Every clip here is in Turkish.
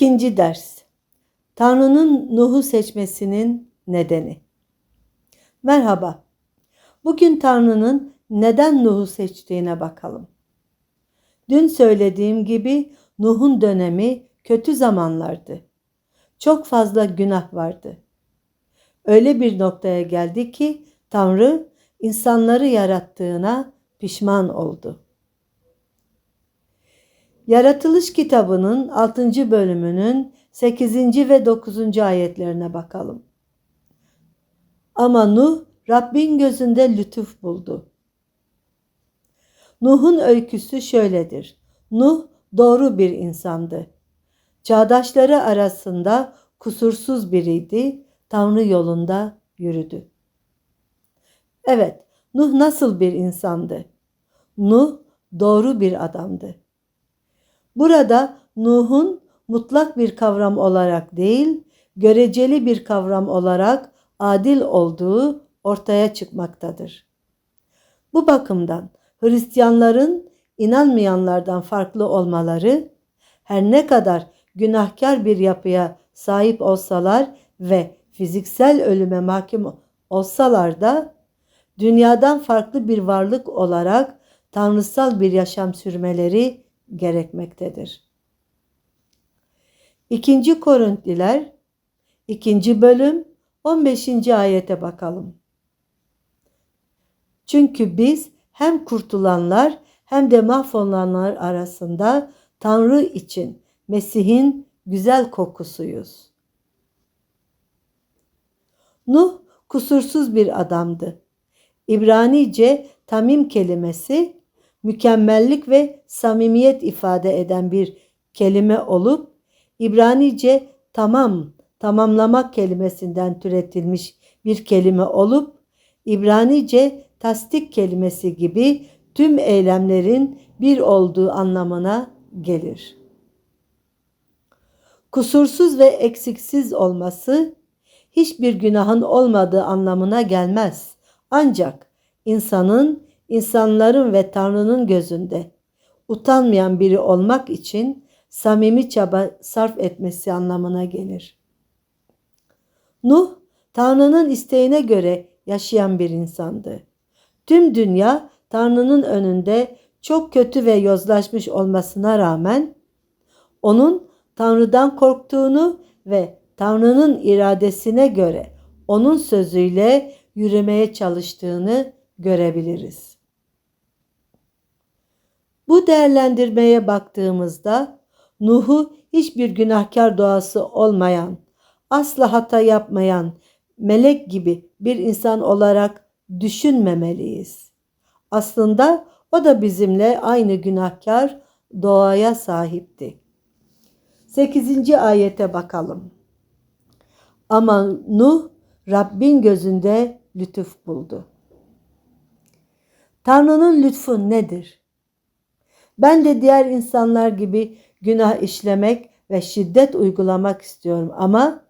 İkinci ders. Tanrı'nın Nuh'u seçmesinin nedeni. Merhaba. Bugün Tanrı'nın neden Nuh'u seçtiğine bakalım. Dün söylediğim gibi Nuh'un dönemi kötü zamanlardı. Çok fazla günah vardı. Öyle bir noktaya geldi ki Tanrı insanları yarattığına pişman oldu. Yaratılış kitabının 6. bölümünün 8. ve 9. ayetlerine bakalım. Ama Nuh Rabbin gözünde lütuf buldu. Nuh'un öyküsü şöyledir. Nuh doğru bir insandı. Çağdaşları arasında kusursuz biriydi. Tanrı yolunda yürüdü. Evet, Nuh nasıl bir insandı? Nuh doğru bir adamdı. Burada Nuh'un mutlak bir kavram olarak değil, göreceli bir kavram olarak adil olduğu ortaya çıkmaktadır. Bu bakımdan Hristiyanların inanmayanlardan farklı olmaları, her ne kadar günahkar bir yapıya sahip olsalar ve fiziksel ölüme mahkum olsalar da dünyadan farklı bir varlık olarak tanrısal bir yaşam sürmeleri gerekmektedir. İkinci Korintliler 2. bölüm 15. ayete bakalım. Çünkü biz hem kurtulanlar hem de mahvolanlar arasında Tanrı için Mesih'in güzel kokusuyuz. Nuh kusursuz bir adamdı. İbranice tamim kelimesi mükemmellik ve samimiyet ifade eden bir kelime olup İbranice tamam, tamamlamak kelimesinden türetilmiş bir kelime olup İbranice tasdik kelimesi gibi tüm eylemlerin bir olduğu anlamına gelir. Kusursuz ve eksiksiz olması hiçbir günahın olmadığı anlamına gelmez. Ancak insanın insanların ve Tanrı'nın gözünde utanmayan biri olmak için samimi çaba sarf etmesi anlamına gelir. Nuh, Tanrı'nın isteğine göre yaşayan bir insandı. Tüm dünya Tanrı'nın önünde çok kötü ve yozlaşmış olmasına rağmen onun Tanrı'dan korktuğunu ve Tanrı'nın iradesine göre onun sözüyle yürümeye çalıştığını görebiliriz. Bu değerlendirmeye baktığımızda Nuh'u hiçbir günahkar doğası olmayan, asla hata yapmayan, melek gibi bir insan olarak düşünmemeliyiz. Aslında o da bizimle aynı günahkar doğaya sahipti. 8. ayete bakalım. Ama Nuh Rabbin gözünde lütuf buldu. Tanrı'nın lütfu nedir? Ben de diğer insanlar gibi günah işlemek ve şiddet uygulamak istiyorum ama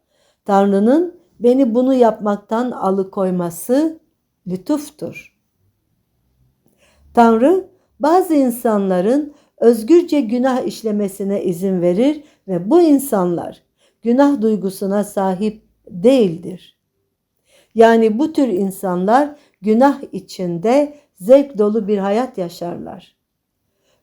Tanrı'nın beni bunu yapmaktan alıkoyması lütuftur. Tanrı bazı insanların özgürce günah işlemesine izin verir ve bu insanlar günah duygusuna sahip değildir. Yani bu tür insanlar günah içinde zevk dolu bir hayat yaşarlar.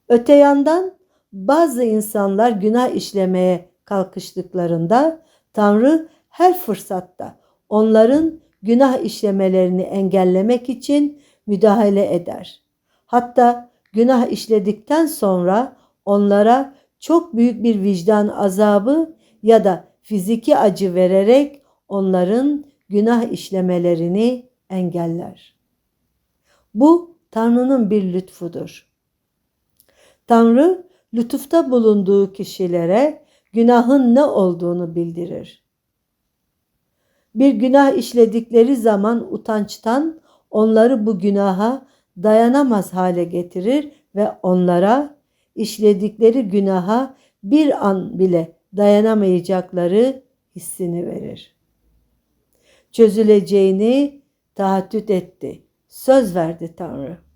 Öte yandan bazı insanlar günah işlemeye kalkıştıklarında Tanrı her fırsatta onların günah işlemelerini engellemek için müdahale eder. Hatta günah işledikten sonra onlara çok büyük bir vicdan azabı ya da fiziki acı vererek onların günah işlemelerini engeller. Bu Tanrı'nın bir lütfudur. Tanrı lütufta bulunduğu kişilere günahın ne olduğunu bildirir. Bir günah işledikleri zaman utançtan onları bu günaha dayanamaz hale getirir ve onlara işledikleri günaha bir an bile dayanamayacakları hissini verir. Çözüleceğini taahhüt etti. Söz verdi Tanrı.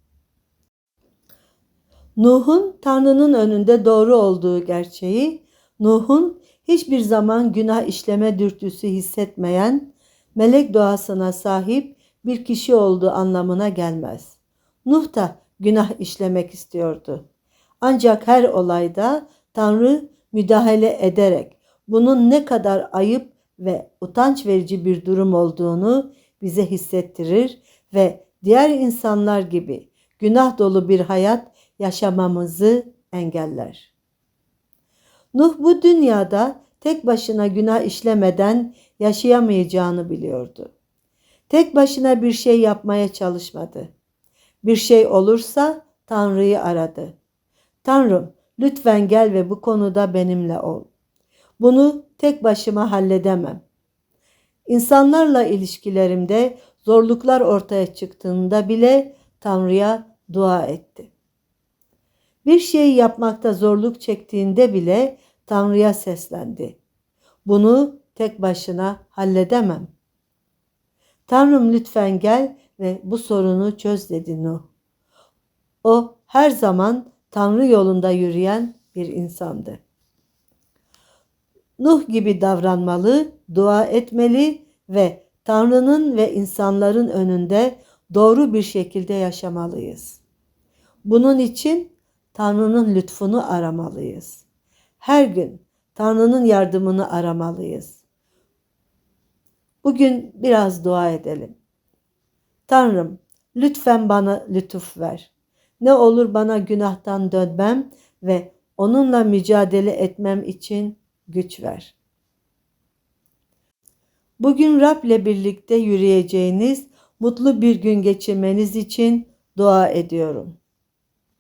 Nuh'un Tanrı'nın önünde doğru olduğu gerçeği, Nuh'un hiçbir zaman günah işleme dürtüsü hissetmeyen, melek doğasına sahip bir kişi olduğu anlamına gelmez. Nuh da günah işlemek istiyordu. Ancak her olayda Tanrı müdahale ederek bunun ne kadar ayıp ve utanç verici bir durum olduğunu bize hissettirir ve diğer insanlar gibi günah dolu bir hayat yaşamamızı engeller. Nuh bu dünyada tek başına günah işlemeden yaşayamayacağını biliyordu. Tek başına bir şey yapmaya çalışmadı. Bir şey olursa Tanrı'yı aradı. Tanrım lütfen gel ve bu konuda benimle ol. Bunu tek başıma halledemem. İnsanlarla ilişkilerimde zorluklar ortaya çıktığında bile Tanrı'ya dua etti. Bir şey yapmakta zorluk çektiğinde bile Tanrı'ya seslendi. Bunu tek başına halledemem. Tanrım lütfen gel ve bu sorunu çöz dedi Nuh. O her zaman Tanrı yolunda yürüyen bir insandı. Nuh gibi davranmalı, dua etmeli ve Tanrı'nın ve insanların önünde doğru bir şekilde yaşamalıyız. Bunun için Tanrı'nın lütfunu aramalıyız. Her gün Tanrı'nın yardımını aramalıyız. Bugün biraz dua edelim. Tanrım, lütfen bana lütuf ver. Ne olur bana günahtan dönmem ve onunla mücadele etmem için güç ver. Bugün Rab'le birlikte yürüyeceğiniz mutlu bir gün geçirmeniz için dua ediyorum.